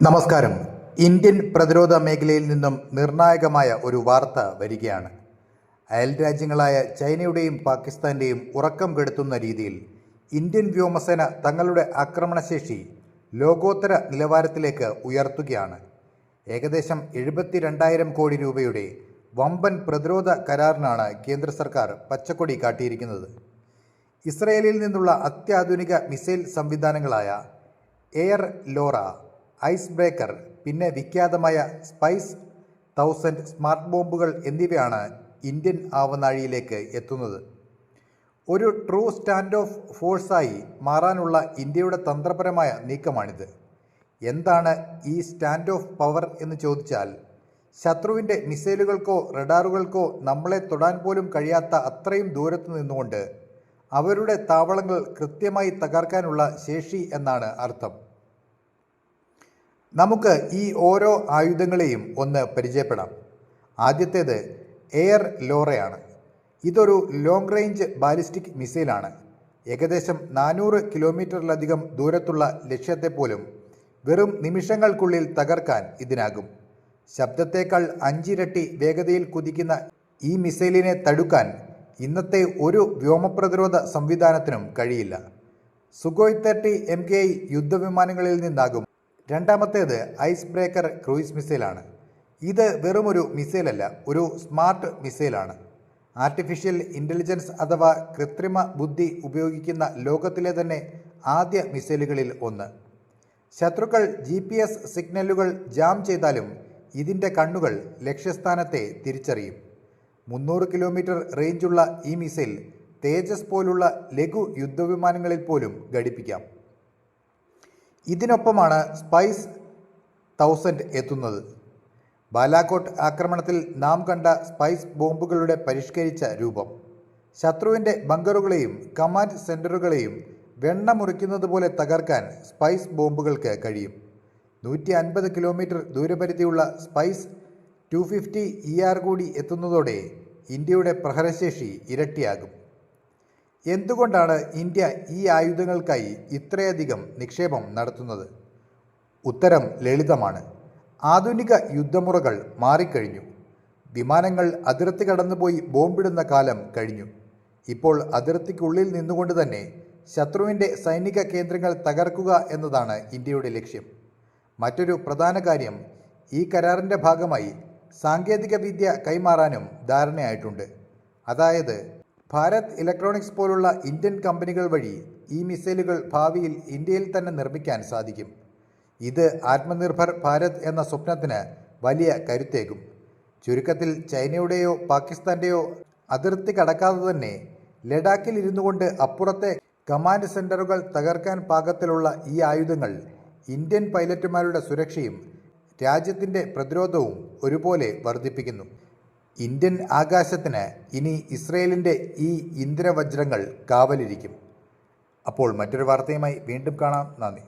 നമസ്കാരം. ഇന്ത്യൻ പ്രതിരോധ മേഖലയിൽ നിന്നും നിർണായകമായ ഒരു വാർത്ത വരികയാണ്. അയൽ രാജ്യങ്ങളായ ചൈനയുടെയും പാകിസ്ഥാന്റെയും ഉറക്കം കെടുത്തുന്ന രീതിയിൽ ഇന്ത്യൻ വ്യോമസേന തങ്ങളുടെ ആക്രമണശേഷി ലോകോത്തര നിലവാരത്തിലേക്ക് ഉയർത്തുകയാണ്. ഏകദേശം എഴുപത്തി രണ്ടായിരം കോടി രൂപയുടെ വമ്പൻ പ്രതിരോധ കരാറിനാണ് കേന്ദ്ര സർക്കാർ പച്ചക്കൊടി കാട്ടിയിരിക്കുന്നത്. ഇസ്രയേലിൽ നിന്നുള്ള അത്യാധുനിക മിസൈൽ സംവിധാനങ്ങളായ എയർ ലോറ ഐസ് ബ്രേക്കർ പിന്നെ വിഖ്യാതമായ സ്പൈസ് തൗസൻഡ് സ്മാർട്ട് ബോംബുകൾ എന്നിവയാണ് ഇന്ത്യൻ ആവനാഴിയിലേക്ക് എത്തുന്നത്. ഒരു ട്രൂ സ്റ്റാൻഡ് ഓഫ് ഫോഴ്സായി മാറാനുള്ള ഇന്ത്യയുടെ തന്ത്രപരമായ നീക്കമാണിത്. എന്താണ് ഈ സ്റ്റാൻഡ് ഓഫ് പവർ എന്ന് ചോദിച്ചാൽ ശത്രുവിന്റെ മിസൈലുകൾക്കോ റഡാറുകൾക്കോ നമ്മളെ തൊടാൻ പോലും കഴിയാത്ത അത്രയും ദൂരത്ത് നിന്നുകൊണ്ട് അവരുടെ താവളങ്ങൾ കൃത്യമായി തകർക്കാനുള്ള ശേഷി എന്നാണ് അർത്ഥം. നമുക്ക് ഈ ഓരോ ആയുധങ്ങളെയും ഒന്ന് പരിചയപ്പെടാം. ആദ്യത്തേത് എയർ ലോറയാണ്. ഇതൊരു ലോങ് റേഞ്ച് ബാലിസ്റ്റിക് മിസൈലാണ്. ഏകദേശം നാനൂറ് കിലോമീറ്ററിലധികം ദൂരത്തുള്ള ലക്ഷ്യത്തെ പോലും വെറും നിമിഷങ്ങൾക്കുള്ളിൽ തകർക്കാൻ ഇതിനാകും. ശബ്ദത്തേക്കാൾ അഞ്ചിരട്ടി വേഗതയിൽ കുതിക്കുന്ന ഈ മിസൈലിനെ തടുക്കാൻ ഇന്നത്തെ ഒരു വ്യോമപ്രതിരോധ സംവിധാനത്തിനും കഴിയില്ല. സുഗോയ് തേർട്ടി എം കെ യുദ്ധവിമാനങ്ങളിൽ നിന്നാകും രണ്ടാമത്തേത് ഐസ് ബ്രേക്കർ ക്രൂയിസ് മിസൈലാണ്. ഇത് വെറുമൊരു മിസൈലല്ല ഒരു സ്മാർട്ട് മിസൈലാണ്. ആർട്ടിഫിഷ്യൽ ഇന്റലിജൻസ് അഥവാ കൃത്രിമ ബുദ്ധി ഉപയോഗിക്കുന്ന ലോകത്തിലെ തന്നെ ആദ്യ മിസൈലുകളിൽ ഒന്ന്. ശത്രുക്കൾ ജി പി എസ് സിഗ്നലുകൾ ജാം ചെയ്താലും ഇതിന്റെ കണ്ണുകൾ ലക്ഷ്യസ്ഥാനത്തെ തിരിച്ചറിയും. മുന്നൂറ് കിലോമീറ്റർ റേഞ്ചുള്ള ഈ മിസൈൽ തേജസ് പോലുള്ള ലഘു യുദ്ധവിമാനങ്ങളിൽ പോലും ഘടിപ്പിക്കാം. ഇതിനൊപ്പമാണ് സ്പൈസ് തൗസൻഡ് എത്തുന്നത്. ബാലാക്കോട്ട് ആക്രമണത്തിൽ നാം കണ്ട സ്പൈസ് ബോംബുകളുടെ പരിഷ്കരിച്ച രൂപം. ശത്രുവിന്റെ ബങ്കറുകളെയും കമാൻഡ് സെന്ററുകളെയും വെണ്ണ മുറിക്കുന്നത് പോലെ തകർക്കാൻ സ്പൈസ് ബോംബുകൾക്ക് കഴിയും. നൂറ്റി അൻപത് kilometre ദൂരപരിധിയുള്ള Spice two fifty E R കൂടി എത്തുന്നതോടെ ഇന്ത്യയുടെ പ്രഹരശേഷി ഇരട്ടിയാകും. എന്തുകൊണ്ടാണ് ഇന്ത്യ ഈ ആയുധങ്ങൾക്കായി ഇത്രയധികം നിക്ഷേപം നടത്തുന്നത്? ഉത്തരം ലളിതമാണ്. ആധുനിക യുദ്ധമുറകൾ മാറിക്കഴിഞ്ഞു. വിമാനങ്ങൾ അതിർത്തി കടന്നുപോയി ബോംബിടുന്ന കാലം കഴിഞ്ഞു. ഇപ്പോൾ അതിർത്തിക്കുള്ളിൽ നിന്നുകൊണ്ട് തന്നെ ശത്രുവിന്റെ സൈനിക കേന്ദ്രങ്ങൾ തകർക്കുക എന്നതാണ് ഇന്ത്യയുടെ ലക്ഷ്യം. മറ്റൊരു പ്രധാന കാര്യം ഈ കരാറിന്റെ ഭാഗമായി സാങ്കേതികവിദ്യ കൈമാറാനും ധാരണയായിട്ടുണ്ട്. അതായത് ഭാരത് ഇലക്ട്രോണിക്സ് പോലുള്ള ഇന്ത്യൻ കമ്പനികൾ വഴി ഈ മിസൈലുകൾ ഭാവിയിൽ ഇന്ത്യയിൽ തന്നെ നിർമ്മിക്കാൻ സാധിക്കും. ഇത് ആത്മനിർഭർ ഭാരത് എന്ന സ്വപ്നത്തിന് വലിയ കരുത്തേകും. ചുരുക്കത്തിൽ ചൈനയുടെയോ പാകിസ്ഥാന്റെയോ അതിർത്തി കടക്കാതെ തന്നെ ലഡാക്കിൽ ഇരുന്നു കൊണ്ട് അപ്പുറത്തെ കമാൻഡ് സെന്ററുകൾ തകർക്കാൻ പാകത്തിലുള്ള ഈ ആയുധങ്ങൾ ഇന്ത്യൻ പൈലറ്റുമാരുടെ സുരക്ഷയും രാജ്യത്തിന്റെ പ്രതിരോധവും ഒരുപോലെ വർദ്ധിപ്പിക്കുന്നു. ഇന്ത്യൻ ആകാശത്തിന് ഇനി ഇസ്രയേലിന്റെ ഈ ഇന്ദ്രവജ്രങ്ങൾ കാവലിരിക്കും. അപ്പോൾ മറ്റൊരു വാർത്തയുമായി വീണ്ടും കാണാം. നന്ദി.